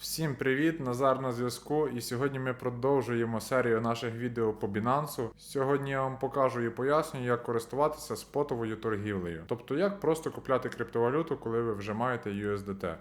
Всім привіт! Назар на зв'язку. І сьогодні ми продовжуємо серію наших відео по Binance. Сьогодні я вам покажу і поясню, як користуватися спотовою торгівлею. Тобто, як просто купляти криптовалюту, коли ви вже маєте USDT.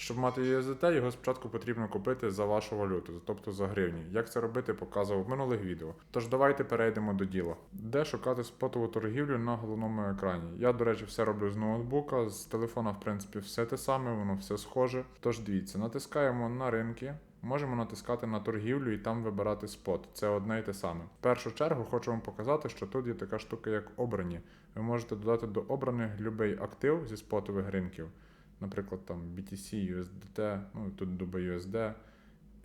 Щоб мати USDT, його спочатку потрібно купити за вашу валюту, тобто за гривні. Як це робити, показував в минулих відео. Тож давайте перейдемо до діла. Де шукати спотову торгівлю на головному екрані? Я, до речі, все роблю з ноутбука, з телефона, в принципі, все те саме, воно все схоже. Тож дивіться, натискаємо на ринки. Можемо натискати на торгівлю і там вибирати спот. Це одне і те саме. В першу чергу хочу вам показати, що тут є така штука, як обрані. Ви можете додати до обраних будь-який актив зі спотових ринків наприклад, там BTC, USDT, ну тут дуба USD,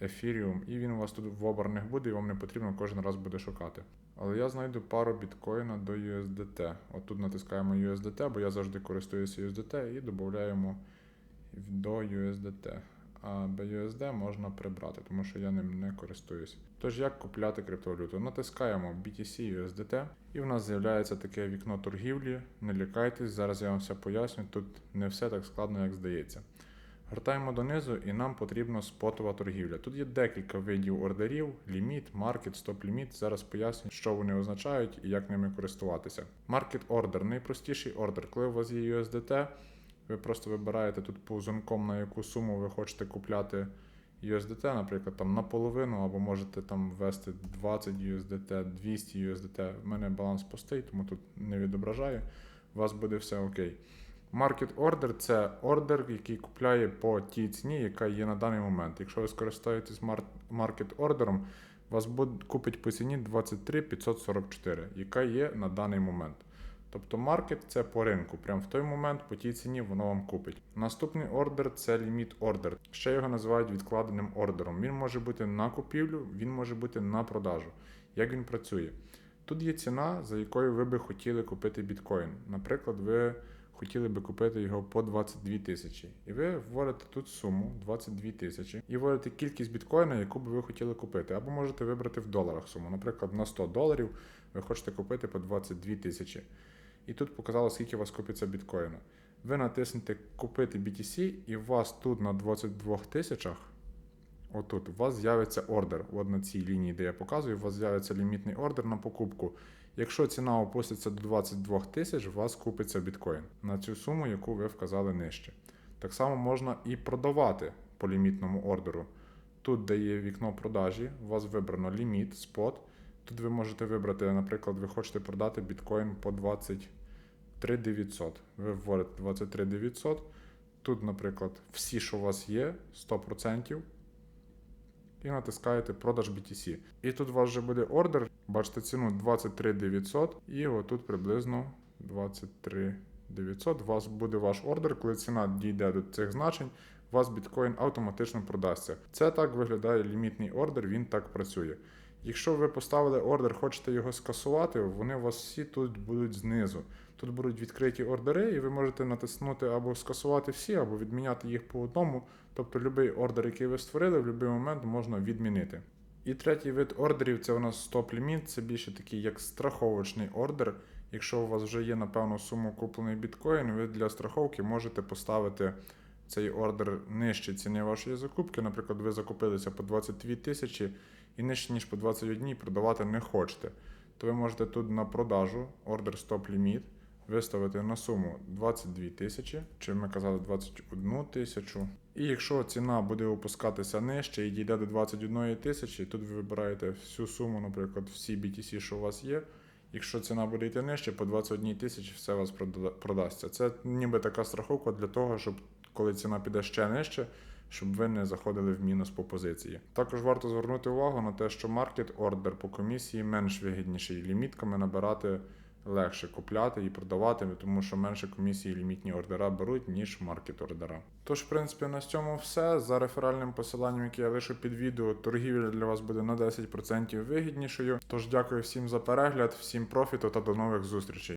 Ethereum, і він у вас тут в обраних буде, і вам не потрібно кожен раз буде шукати. Але я знайду пару біткоїна до USDT. От тут натискаємо USDT, бо я завжди користуюся USDT, і додаємо до USDT. А BUSD можна прибрати, тому що я ним не користуюсь. Тож як купляти криптовалюту? Натискаємо BTC USDT, і в нас з'являється таке вікно торгівлі. Не лякайтесь, зараз я вам все поясню. Тут не все так складно, як здається. Гортаємо донизу, і нам потрібна спотова торгівля. Тут є декілька видів ордерів: ліміт, маркет, стоп-ліміт. Зараз поясню, що вони означають і як ними користуватися. Маркет ордер найпростіший ордер. Коли у вас є USDT, ви просто вибираєте тут повзунком, на яку суму ви хочете купляти USDT, наприклад, там наполовину, або можете там ввести 20 USDT, 200 USDT. У мене баланс пустий, тому тут не відображаю. У вас буде все окей. Market Order це ордер, який купляє по тій ціні, яка є на даний момент. Якщо ви скористаєтесь Market ордером, вас буде купить по ціні 23 544, яка є на даний момент. Тобто маркет це по ринку. Прямо в той момент по тій ціні воно вам купить. Наступний ордер це ліміт ордер. Ще його називають відкладеним ордером. Він може бути на купівлю, він може бути на продажу. Як він працює? Тут є ціна, за якою ви би хотіли купити біткоін. Наприклад, ви хотіли би купити його по 22 тисячі. І ви вводите тут суму 22 тисячі і вводите кількість біткоїна, яку би ви хотіли купити. Або можете вибрати в доларах суму. Наприклад, на 100 доларів ви хочете купити по 22 тисячі. І тут показало, скільки у вас купиться біткоїна. Ви натиснете Купити BTC, і у вас тут на 22 тисячах, отут, у вас з'явиться ордер. От на цій лінії, де я показую, у вас з'явиться лімітний ордер на покупку. Якщо ціна опуститься до 22 тисяч, у вас купиться біткоін на цю суму, яку ви вказали нижче. Так само можна і продавати по лімітному ордеру. Тут, де є вікно продажі, у вас вибрано ліміт, спот. Тут ви можете вибрати, наприклад, ви хочете продати біткоін по 23 900. Ви вводите 23 900. Тут, наприклад, всі, що у вас є, 100%. І натискаєте продаж BTC. І тут у вас вже буде ордер. Бачите ціну 23 900. І отут приблизно 23 900. У вас буде ваш ордер, коли ціна дійде до цих значень. У вас біткоін автоматично продасться. Це так виглядає лімітний ордер, він так працює. Якщо ви поставили ордер, хочете його скасувати, вони у вас всі тут будуть знизу. Тут будуть відкриті ордери, і ви можете натиснути або скасувати всі, або відміняти їх по одному. Тобто будь-який ордер, який ви створили, в будь-який момент можна відмінити. І третій вид ордерів це у нас стоп-ліміт, це більше такий як страховочний ордер. Якщо у вас вже є на певну суму куплений біткоін, ви для страховки можете поставити цей ордер нижче ціни вашої закупки. Наприклад, ви закупилися по 22 тисячі і нижче, ніж по 21 продавати не хочете. То ви можете тут на продажу ордер стоп-ліміт виставити на суму 22 тисячі, чи ми казали 21 тисячу. І якщо ціна буде опускатися нижче і дійде до 21 тисячі, тут ви вибираєте всю суму, наприклад, всі BTC, що у вас є. Якщо ціна буде йти нижче, по 21 тисячі все у вас продасться. Це ніби така страховка для того, щоб коли ціна піде ще нижче, щоб ви не заходили в мінус по позиції. Також варто звернути увагу на те, що маркет ордер по комісії менш вигідніший. Лімітками набирати легше купляти і продавати, тому що менше комісії лімітні ордера беруть, ніж маркет ордера. Тож, в принципі, на цьому все. За реферальним посиланням, яке я лишу під відео, торгівля для вас буде на 10% вигіднішою. Тож дякую всім за перегляд, всім профіту та до нових зустрічей.